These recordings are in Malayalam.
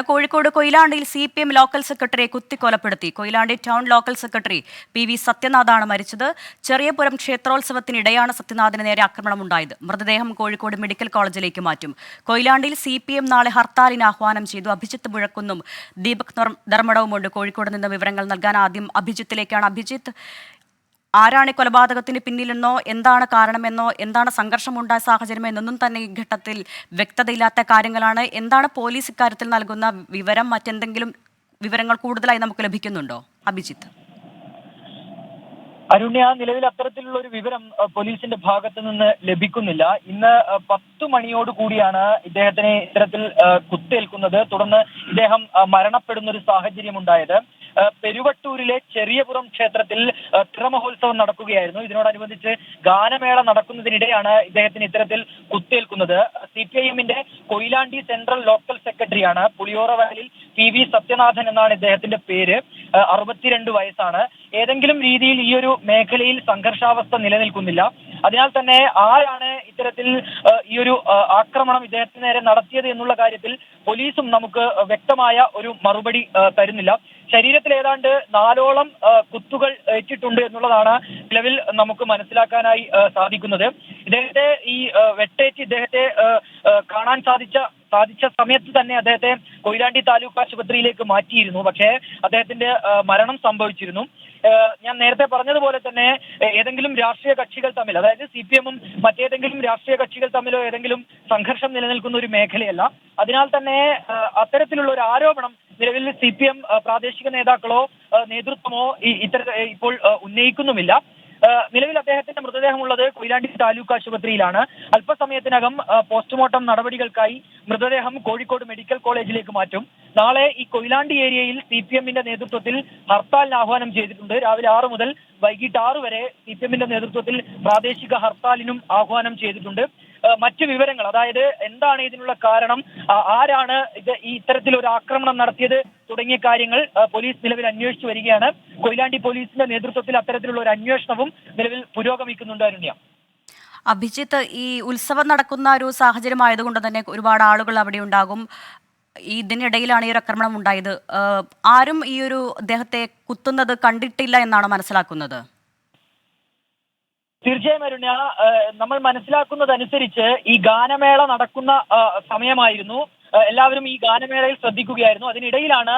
Kozhikode കൊയിലാണ്ടിയിൽ C P M local സെക്രട്ടറിയെ കുത്തിക്കൊലപ്പെടുത്തി. Koyilandy town local secretary P V സത്യനാഥാണ് മരിച്ചത്. ചെറിയപുരം ക്ഷേത്രോത്സവത്തിനിടെയാണ് സത്യനാഥിന് നേരെ ആക്രമണമുണ്ടായത്. മൃതദേഹം കോഴിക്കോട് മെഡിക്കൽ കോളേജിലേക്ക് മാറ്റും. കൊയിലാണ്ടിയിൽ സി പി എം നാളെ ഹർത്താലിന് ആഹ്വാനം ചെയ്തു. അഭിജിത്ത് മുഴക്കുന്നും ദീപക് ധർ- ധർമ്മടവുമുണ്ട്. കോഴിക്കോട് നിന്ന് വിവരങ്ങൾ നൽകാൻ ആദ്യം അഭിജിത്തിലേക്കാണ്. അഭിജിത്ത് ആരാണ് കൊലപാതകത്തിന് പിന്നിലെന്നോ എന്താണ് കാരണമെന്നോ എന്താണ് സംഘർഷമുണ്ടായ സാഹചര്യം എന്നൊന്നും തന്നെ ഈ ഘട്ടത്തിൽ വ്യക്തതയില്ലാത്ത കാര്യങ്ങളാണ്. എന്താണ് പോലീസ് ഇക്കാര്യത്തിൽ നൽകുന്ന വിവരം? മറ്റെന്തെങ്കിലും വിവരങ്ങൾ കൂടുതലായി നമുക്ക് ലഭിക്കുന്നുണ്ടോ? അഭിജിത്ത്. അരുണ്യ നിലവിൽ അത്തരത്തിലുള്ള ഒരു വിവരം പോലീസിന്റെ ഭാഗത്ത് നിന്ന് ലഭിക്കുന്നില്ല. ഇന്ന് പത്തു മണിയോട് കൂടിയാണ് ഇദ്ദേഹത്തിനെ ഇത്തരത്തിൽ കുത്തേൽക്കുന്നത്. തുടർന്ന് ഇദ്ദേഹം മരണപ്പെടുന്ന ഒരു സാഹചര്യം ഉണ്ടായത് പെരുവട്ടൂരിലെ ചെറിയപുറം ക്ഷേത്രത്തിൽ തിറമഹോത്സവം നടക്കുകയായിരുന്നു. ഇതിനോടനുബന്ധിച്ച് ഗാനമേള നടക്കുന്നതിനിടെയാണ് ഇദ്ദേഹത്തിന് ഇത്തരത്തിൽ കുത്തേൽക്കുന്നത്. സി പി ഐ എമ്മിന്റെ കൊയിലാണ്ടി സെൻട്രൽ ലോക്കൽ സെക്രട്ടറിയാണ് പുളിയോറ വയലിൽ പി വി സത്യനാഥൻ എന്നാണ് ഇദ്ദേഹത്തിന്റെ പേര്. അറുപത്തിരണ്ട് വയസ്സാണ്. ഏതെങ്കിലും രീതിയിൽ ഈ ഒരു മേഖലയിൽ സംഘർഷാവസ്ഥ നിലനിൽക്കുന്നില്ല. അതിനാൽ തന്നെ ആരാണ് ഇത്തരത്തിൽ ഈ ഒരു ആക്രമണം ഇദ്ദേഹത്തിന് നേരെ നടത്തിയത് എന്നുള്ള കാര്യത്തിൽ പോലീസും നമുക്ക് വ്യക്തമായ ഒരു മറുപടി തരുന്നില്ല. ശരീരത്തിൽ ഏതാണ്ട് നാലോളം കുത്തുകൾ ഏറ്റിട്ടുണ്ട് എന്നുള്ളതാണ് നിലവിൽ നമുക്ക് മനസ്സിലാക്കാനായി സാധിക്കുന്നത്. ഇദ്ദേഹത്തെ ഈ വെട്ടേറ്റ് ഇദ്ദേഹത്തെ കാണാൻ സാധിച്ച സാധിച്ച സമയത്ത് തന്നെ അദ്ദേഹത്തെ കൊയിലാണ്ടി താലൂക്ക് ആശുപത്രിയിലേക്ക് മാറ്റിയിരുന്നു. പക്ഷേ അദ്ദേഹത്തിന്റെ മരണം സംഭവിച്ചിരുന്നു. ഞാൻ നേരത്തെ പറഞ്ഞതുപോലെ തന്നെ ഏതെങ്കിലും രാഷ്ട്രീയ കക്ഷികൾ തമ്മിൽ അതായത് സി പി എമ്മും മറ്റേതെങ്കിലും രാഷ്ട്രീയ കക്ഷികൾ തമ്മിലോ ഏതെങ്കിലും സംഘർഷം നിലനിൽക്കുന്ന ഒരു മേഖലയല്ല. അതിനാൽ തന്നെ അത്തരത്തിലുള്ള ഒരു ആരോപണം നിലവിൽ സി പി എം പ്രാദേശിക നേതാക്കളോ നേതൃത്വമോ ഇത്തരം ഇപ്പോൾ ഉന്നയിക്കുന്നുമില്ല. നിലവിൽ അദ്ദേഹത്തിന്റെ മൃതദേഹമുള്ളത് കൊയിലാണ്ടി താലൂക്ക് ആശുപത്രിയിലാണ്. അല്പസമയത്തിനകം പോസ്റ്റ്മോർട്ടം നടപടികൾക്കായി മൃതദേഹം കോഴിക്കോട് മെഡിക്കൽ കോളേജിലേക്ക് മാറ്റും. നാളെ ഈ കൊയിലാണ്ടി ഏരിയയിൽ സി പി എമ്മിന്റെ നേതൃത്വത്തിൽ ഹർത്താലിന് ആഹ്വാനം ചെയ്തിട്ടുണ്ട്. രാവിലെ ആറ് മുതൽ വൈകിട്ട് ആറ് വരെ സി പി എമ്മിന്റെ നേതൃത്വത്തിൽ പ്രാദേശിക ഹർത്താലിനും ആഹ്വാനം ചെയ്തിട്ടുണ്ട്. മറ്റു വിവരങ്ങൾ. അതായത് എന്താണ് ഇതിനുള്ള കാരണം? ആരാണ് ഇത് ഈ ഇത്തരത്തിൽ ഒരു ആക്രമണം നടത്തിയത്? തുടങ്ങിയ കാര്യങ്ങൾ പോലീസ് നിലവിൽ അന്വേഷിച്ചു വരികയാണ്. കൊയിലാണ്ടി പോലീസിന്റെ നേതൃത്വത്തിൽ അത്തരത്തിലുള്ള ഒരു അന്വേഷണവും നിലവിൽ പുരോഗമിക്കുന്നുണ്ട് അരുണ്യ. അഭിജിത്ത് ഈ ഉത്സവം നടക്കുന്ന ഒരു സാഹചര്യം ആയതുകൊണ്ട് തന്നെ ഒരുപാട് ആളുകൾ അവിടെ ഉണ്ടാകും. ഇതിനിടയിലാണ് ഈ ഒരു ആക്രമണം ഉണ്ടായത്. ആരും ഈ ഒരു അദ്ദേഹത്തെ കുത്തുന്നത് കണ്ടിട്ടില്ല എന്നാണ് മനസ്സിലാക്കുന്നത്. തീർച്ചയായും അരുണ്യ നമ്മൾ മനസ്സിലാക്കുന്നതനുസരിച്ച് ഈ ഗാനമേള നടക്കുന്ന സമയമായിരുന്നു. എല്ലാവരും ഈ ഗാനമേളയിൽ ശ്രദ്ധിക്കുകയായിരുന്നു. അതിനിടയിലാണ്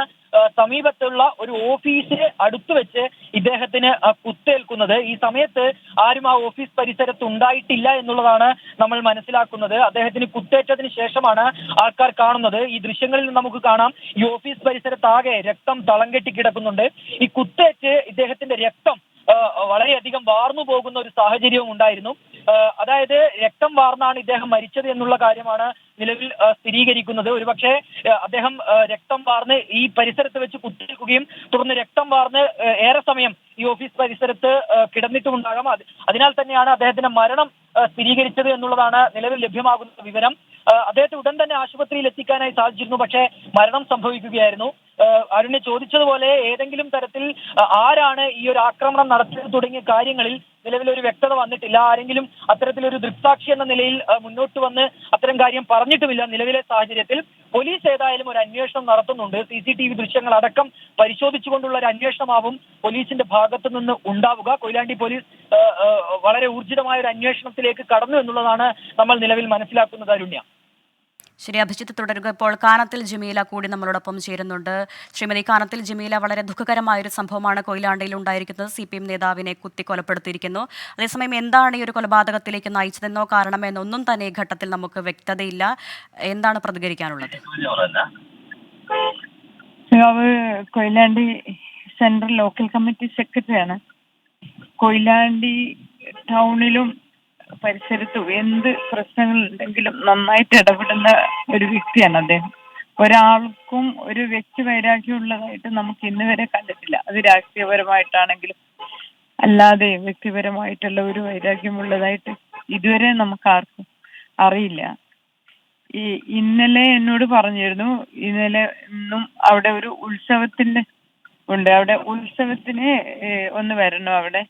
സമീപത്തുള്ള ഒരു ഓഫീസിന് അടുത്തു വെച്ച് ഇദ്ദേഹത്തിന് കുത്തേൽക്കുന്നത്. ഈ സമയത്ത് ആരും ആ ഓഫീസ് പരിസരത്ത് ഉണ്ടായിട്ടില്ല എന്നുള്ളതാണ് നമ്മൾ മനസ്സിലാക്കുന്നത്. അദ്ദേഹത്തിന് കുത്തേറ്റതിന് ശേഷമാണ് ആൾക്കാർ കാണുന്നത്. ഈ ദൃശ്യങ്ങളിൽ നമുക്ക് കാണാം ഈ ഓഫീസ് പരിസരത്താകെ രക്തം തളം കെട്ടി കിടക്കുന്നുണ്ട്. ഈ കുത്തേറ്റ് ഇദ്ദേഹത്തിന്റെ രക്തം വളരെയധികം വാർന്നു പോകുന്ന ഒരു സാഹചര്യവും ഉണ്ടായിരുന്നു. അതായത് രക്തം വാർന്നാണ് ഇദ്ദേഹം മരിച്ചത് എന്നുള്ള കാര്യമാണ് നിലവിൽ സ്ഥിരീകരിക്കുന്നത്. ഒരുപക്ഷെ അദ്ദേഹം രക്തം വാർന്ന് ഈ പരിസരത്ത് വെച്ച് കുത്തിരിക്കുകയും തുടർന്ന് രക്തം വാർന്ന് ഏറെ സമയം ഈ ഓഫീസ് പരിസരത്ത് കിടന്നിട്ടുമുണ്ടാകാം. അത് അതിനാൽ തന്നെയാണ് അദ്ദേഹത്തിന്റെ മരണം സ്ഥിരീകരിച്ചത് എന്നുള്ളതാണ് നിലവിൽ ലഭ്യമാകുന്ന വിവരം. അദ്ദേഹത്തെ ഉടൻ തന്നെ ആശുപത്രിയിൽ എത്തിക്കാനായി സാധിച്ചിരുന്നു. പക്ഷേ മരണം സംഭവിക്കുകയായിരുന്നു. അരുണ് ചോദിച്ചതുപോലെ ഏതെങ്കിലും തരത്തിൽ ആരാണ് ഈ ഒരു ആക്രമണം നടത്തിയത് തുടങ്ങിയ കാര്യങ്ങളിൽ നിലവിൽ ഒരു വ്യക്തത വന്നിട്ടില്ല. ആരെങ്കിലും അത്തരത്തിലൊരു ദൃക്സാക്ഷി എന്ന നിലയിൽ മുന്നോട്ട് വന്ന് അത്തരം കാര്യം പറഞ്ഞിട്ടുമില്ല. നിലവിലെ സാഹചര്യത്തിൽ പോലീസ് ഏതായാലും ഒരു അന്വേഷണം നടത്തുന്നുണ്ട്. സി സി ടി വി ദൃശ്യങ്ങൾ അടക്കം പരിശോധിച്ചുകൊണ്ടുള്ള ഒരു അന്വേഷണമാവും പോലീസിന്റെ ഭാഗത്തു നിന്ന് ഉണ്ടാവുക. കൊയിലാണ്ടി പോലീസ് വളരെ ഊർജിതമായ ഒരു അന്വേഷണത്തിലേക്ക് കടന്നു എന്നുള്ളതാണ് നമ്മൾ നിലവിൽ മനസ്സിലാക്കുന്നത് അരുണ്യ. ശരി അഭിജിത്ത് തുടരുക. ഇപ്പോൾ കാനത്തിൽ ജമീല കൂടി നമ്മളോടൊപ്പം ചേരുന്നുണ്ട്. ശ്രീമതി കാനത്തിൽ ജമീല വളരെ ദുഃഖകരമായ ഒരു സംഭവമാണ് കൊയിലാണ്ടിയിൽ ഉണ്ടായിരിക്കുന്നത്. സി പി എം നേതാവിനെ കുത്തി കൊലപ്പെടുത്തിയിരിക്കുന്നു. അതേസമയം എന്താണ് ഈ ഒരു കൊലപാതകത്തിലേക്ക് നയിച്ചതെന്നോ കാരണമെന്നോ ഒന്നും തന്നെ ഈ ഘട്ടത്തിൽ നമുക്ക് വ്യക്തതയില്ല. എന്താണ് പ്രതികരിക്കാനുള്ളത്? കൊയിലാണ്ടി സെൻട്രൽ ലോക്കൽ കമ്മിറ്റി സെക്രട്ടറിയാണ്. കൊയിലാണ്ടി ടൗണിലും പരിസരത്തും എന്ത് പ്രശ്നങ്ങൾ ഉണ്ടെങ്കിലും നന്നായിട്ട് ഇടപെടുന്ന ഒരു വ്യക്തിയാണ് അദ്ദേഹം. ഒരാൾക്കും ഒരു വ്യക്തി വൈരാഗ്യമുള്ളതായിട്ട് നമുക്ക് ഇന്ന് വരെ കണ്ടിട്ടില്ല. അത് രാഷ്ട്രീയപരമായിട്ടാണെങ്കിലും അല്ലാതെ വ്യക്തിപരമായിട്ടുള്ള ഒരു വൈരാഗ്യമുള്ളതായിട്ട് ഇതുവരെ നമുക്ക് ആർക്കും അറിയില്ല. ഈ ഇന്നലെ എന്നോട് പറഞ്ഞിരുന്നു ഇന്നലെ ഇന്നും അവിടെ ഒരു ഉത്സവത്തിന്റെ ഉണ്ട്. അവിടെ ഉത്സവത്തിന് ഒന്ന് വരണം അവിടെ.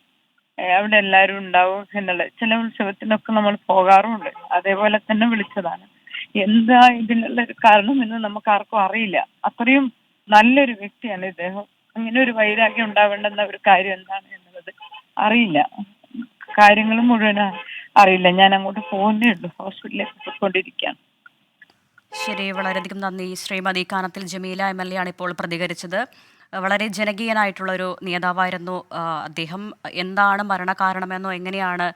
അവിടെ എല്ലാവരും ഉണ്ടാവും എന്നുള്ള ചില ഉത്സവത്തിനൊക്കെ നമ്മൾ പോകാറുമുണ്ട്. അതേപോലെ തന്നെ വിളിച്ചതാണ്. എന്താ ഇതിനുള്ള ഒരു കാരണം എന്ന് നമുക്ക് ആർക്കും അറിയില്ല. അത്രയും നല്ലൊരു വ്യക്തിയാണ് ഇദ്ദേഹം. അങ്ങനെ ഒരു വൈരാഗ്യം ഉണ്ടാവേണ്ടെന്ന ഒരു കാര്യം എന്താണ് എന്നുള്ളത് അറിയില്ല. കാര്യങ്ങൾ മുഴുവൻ അറിയില്ല. ഞാൻ അങ്ങോട്ട് പോകുന്നേ ഉള്ളൂ. ഹോസ്പിറ്റലിലേക്ക് പോയിക്കൊണ്ടിരിക്കുകയാണ്. ശരി വളരെയധികം നന്ദി. Shrimati Kanathil Jameela M L A ആണ് ഇപ്പോൾ പ്രതികരിച്ചത്. വളരെ ജനകീയനായിട്ടുള്ള ഒരു നേതാവായിരുന്നു അദ്ദേഹം. എന്താണ് മരണകാരണമെന്നോ എങ്ങനെയാണ്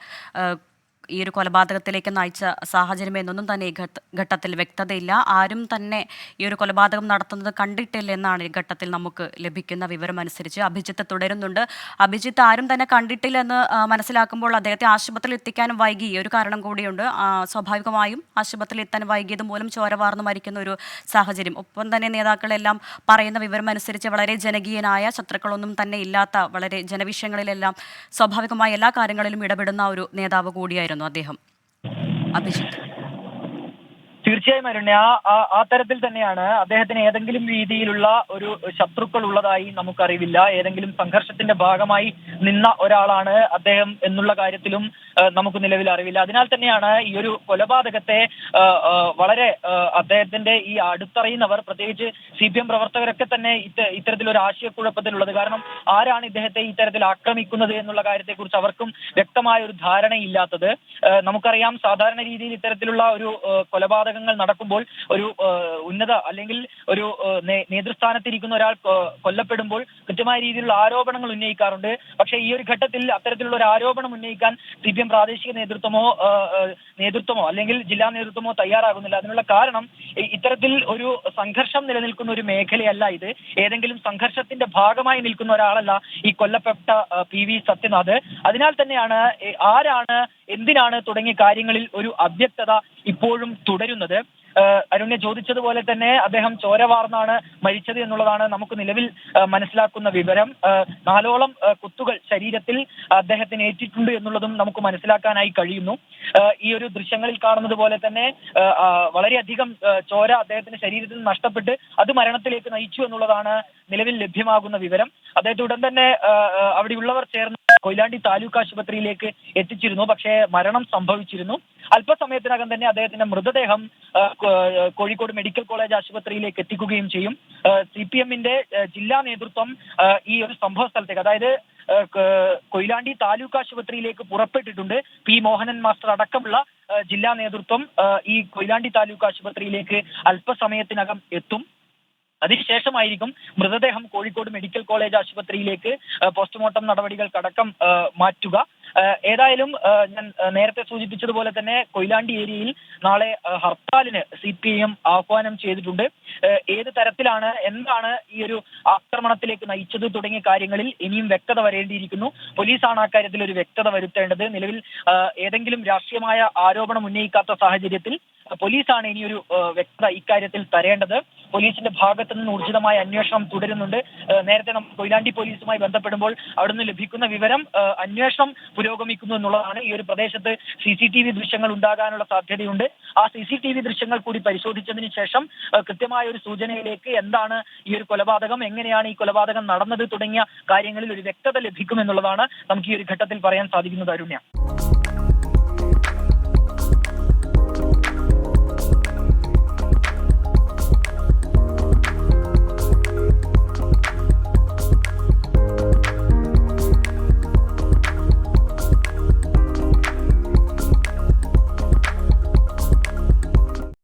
ഈ ഒരു കൊലപാതകത്തിലേക്ക് നയിച്ച സാഹചര്യം എന്നൊന്നും തന്നെ ഈ ഘട്ടത്തിൽ വ്യക്തതയില്ല. ആരും തന്നെ ഈ ഒരു കൊലപാതകം നടത്തുന്നത് കണ്ടിട്ടില്ല എന്നാണ് ഈ ഘട്ടത്തിൽ നമുക്ക് ലഭിക്കുന്ന വിവരം അനുസരിച്ച്. അഭിജിത്ത് തുടരുന്നുണ്ട്. അഭിജിത്ത് ആരും തന്നെ കണ്ടിട്ടില്ല എന്ന് മനസ്സിലാക്കുമ്പോൾ അദ്ദേഹത്തെ ആശുപത്രിയിൽ എത്തിക്കാനും വൈകി. ഒരു കാരണം കൂടിയുണ്ട്. സ്വാഭാവികമായും ആശുപത്രിയിൽ എത്താൻ വൈകിയത് മൂലം ചോര വാർന്നു മരിക്കുന്ന ഒരു സാഹചര്യം. ഒപ്പം തന്നെ നേതാക്കളെല്ലാം പറയുന്ന വിവരം അനുസരിച്ച് വളരെ ജനകീയനായ ശത്രുക്കളൊന്നും തന്നെ ഇല്ലാത്ത വളരെ ജനവിഷയങ്ങളിലെല്ലാം സ്വാഭാവികമായ എല്ലാ കാര്യങ്ങളിലും ഇടപെടുന്ന ഒരു നേതാവ് കൂടിയായിരുന്നു. അദ്ദേഹം അഭിജിത്ത് തീർച്ചയായും അരുണ്യ ആ ആ തരത്തിൽ തന്നെയാണ് അദ്ദേഹത്തിന് ഏതെങ്കിലും രീതിയിലുള്ള ഒരു ശത്രുക്കൾ ഉള്ളതായി നമുക്കറിവില്ല. ഏതെങ്കിലും സംഘർഷത്തിന്റെ ഭാഗമായി നിന്ന ഒരാളാണ് അദ്ദേഹം എന്നുള്ള കാര്യത്തിലും നമുക്ക് നിലവിൽ അറിവില്ല. അതിനാൽ തന്നെയാണ് ഈ ഒരു കൊലപാതകത്തെ വളരെ അദ്ദേഹത്തിന്റെ ഈ അടുത്തറിയുന്നവർ പ്രത്യേകിച്ച് സി പി എം പ്രവർത്തകരൊക്കെ തന്നെ ഇത്തരത്തിൽ ഒരു ആശയക്കുഴപ്പത്തിലുള്ളത്. കാരണം ആരാണ് ഇദ്ദേഹത്തെ ഇത്തരത്തിൽ ആക്രമിക്കുന്നത് എന്നുള്ള കാര്യത്തെക്കുറിച്ച് അവർക്കും വ്യക്തമായ ഒരു ധാരണയില്ലാത്തത് നമുക്കറിയാം സാധാരണ രീതിയിൽ ഇത്തരത്തിലുള്ള ഒരു ആ, കൊലപാതകങ്ങൾ നടക്കുമ്പോൾ ഒരു ഉന്നത അല്ലെങ്കിൽ ഒരു നേതൃസ്ഥാനത്തിരിക്കുന്ന ഒരാൾ കൊല്ലപ്പെടുമ്പോൾ കൃത്യമായ രീതിയിലുള്ള ആരോപണങ്ങൾ ഉന്നയിക്കാറുണ്ട്. പക്ഷേ ഈ ഒരു ഘട്ടത്തിൽ അത്തരത്തിലുള്ള ഒരു ആരോപണം ഉന്നയിക്കാൻ സി പി എം പ്രാദേശിക നേതൃത്വമോ നേതൃത്വമോ അല്ലെങ്കിൽ ജില്ലാ നേതൃത്വമോ തയ്യാറാകുന്നില്ല. അതിനുള്ള കാരണം ഇത്തരത്തിൽ ഒരു സംഘർഷം നിലനിൽക്കുന്ന ഒരു മേഖലയല്ല ഇത്. ഏതെങ്കിലും സംഘർഷത്തിന്റെ ഭാഗമായി നിൽക്കുന്ന ഒരാളല്ല ഈ കൊല്ലപ്പെട്ട പി വി സത്യനാഥ്. അതിനാൽ തന്നെയാണ് ആരാണ് എന്തിനാണ് തുടങ്ങിയ കാര്യങ്ങളിൽ ഒരു അവ്യക്തത ഇപ്പോഴും തുടരുന്നത്? അരുണ്യ ചോദിച്ചതുപോലെ തന്നെ അദ്ദേഹം ചോര വാർന്നാണ് മരിച്ചത് എന്നുള്ളതാണ് നമുക്ക് നിലവിൽ മനസ്സിലാക്കുന്ന വിവരം. നാലോളം കുത്തുകൾ ശരീരത്തിൽ അദ്ദേഹത്തിന് ഏറ്റിട്ടുണ്ട് എന്നുള്ളതും നമുക്ക് മനസ്സിലാക്കാനായി കഴിയുന്നു. ഈ ഒരു ദൃശ്യങ്ങളിൽ കാണുന്നത് പോലെ തന്നെ വളരെയധികം ചോര അദ്ദേഹത്തിന്റെ ശരീരത്തിൽ നഷ്ടപ്പെട്ട് അത് മരണത്തിലേക്ക് നയിച്ചു എന്നുള്ളതാണ് നിലവിൽ ലഭ്യമാകുന്ന വിവരം. അദ്ദേഹത്തെ ഉടൻ തന്നെ അവിടെയുള്ളവർ ചേർന്ന് കൊയിലാണ്ടി താലൂക്ക് ആശുപത്രിയിലേക്ക് എത്തിച്ചിരുന്നു. പക്ഷേ മരണം സംഭവിച്ചിരുന്നു. അല്പസമയത്തിനകം തന്നെ അദ്ദേഹത്തിന്റെ മൃതദേഹം കോഴിക്കോട് മെഡിക്കൽ കോളേജ് ആശുപത്രിയിലേക്ക് എത്തിക്കുകയും ചെയ്യും. സി പി എമ്മിന്റെ ജില്ലാ നേതൃത്വം ഈ ഒരു സംഭവ സ്ഥലത്തേക്ക് അതായത് കൊയിലാണ്ടി താലൂക്ക് ആശുപത്രിയിലേക്ക് പുറപ്പെട്ടിട്ടുണ്ട്. പി മോഹനൻ മാസ്റ്റർ അടക്കമുള്ള ജില്ലാ നേതൃത്വം ഈ കൊയിലാണ്ടി താലൂക്ക് ആശുപത്രിയിലേക്ക് അല്പസമയത്തിനകം എത്തും. അതിനുശേഷമായിരിക്കും മൃതദേഹം കോഴിക്കോട് മെഡിക്കൽ കോളേജ് ആശുപത്രിയിലേക്ക് പോസ്റ്റ്മോർട്ടം നടപടികൾ കടക്കം മാറ്റുക. ഏതായാലും ഞാൻ നേരത്തെ സൂചിപ്പിച്ചതുപോലെ തന്നെ കൊയിലാണ്ടി ഏരിയയിൽ നാളെ ഹർത്താലിന് സി പി എം ആഹ്വാനം ചെയ്തിട്ടുണ്ട്. ഏത് തരത്തിലാണ് എന്താണ് ഈ ഒരു ആക്രമണത്തിലേക്ക് നയിച്ചത് തുടങ്ങിയ കാര്യങ്ങളിൽ ഇനിയും വ്യക്തത വരേണ്ടിയിരിക്കുന്നു. പോലീസാണ് അക്കാര്യത്തിൽ ഒരു വ്യക്തത വരുത്തേണ്ടത്. നിലവിൽ ഏതെങ്കിലും രാഷ്ട്രീയമായ ആരോപണം ഉന്നയിക്കാത്ത സാഹചര്യത്തിൽ പോലീസാണ് ഇനിയൊരു വ്യക്തത ഇക്കാര്യത്തിൽ തരേണ്ടത്. പോലീസിന്റെ ഭാഗത്തു നിന്ന് ഊർജിതമായ അന്വേഷണം തുടരുന്നുണ്ട്. നേരത്തെ നമ്മൾ കൊയിലാണ്ടി പോലീസുമായി ബന്ധപ്പെടുമ്പോൾ അവിടുന്ന് ലഭിക്കുന്ന വിവരം അന്വേഷണം പുരോഗമിക്കുന്നു എന്നുള്ളതാണ്. ഈ ഒരു പ്രദേശത്ത് സി സി ടി വി ദൃശ്യങ്ങൾ ഉണ്ടാകാനുള്ള സാധ്യതയുണ്ട്. ആ സി സി ടി വി ദൃശ്യങ്ങൾ കൂടി പരിശോധിച്ചതിന് ശേഷം കൃത്യമായ ഒരു സൂചനയിലേക്ക് എന്താണ് ഈ ഒരു കൊലപാതകം എങ്ങനെയാണ് ഈ കൊലപാതകം നടന്നത് തുടങ്ങിയ കാര്യങ്ങളിൽ ഒരു വ്യക്തത ലഭിക്കും എന്നുള്ളതാണ് നമുക്ക് ഈ ഒരു ഘട്ടത്തിൽ പറയാൻ സാധിക്കുന്നത് അരുണ്യ.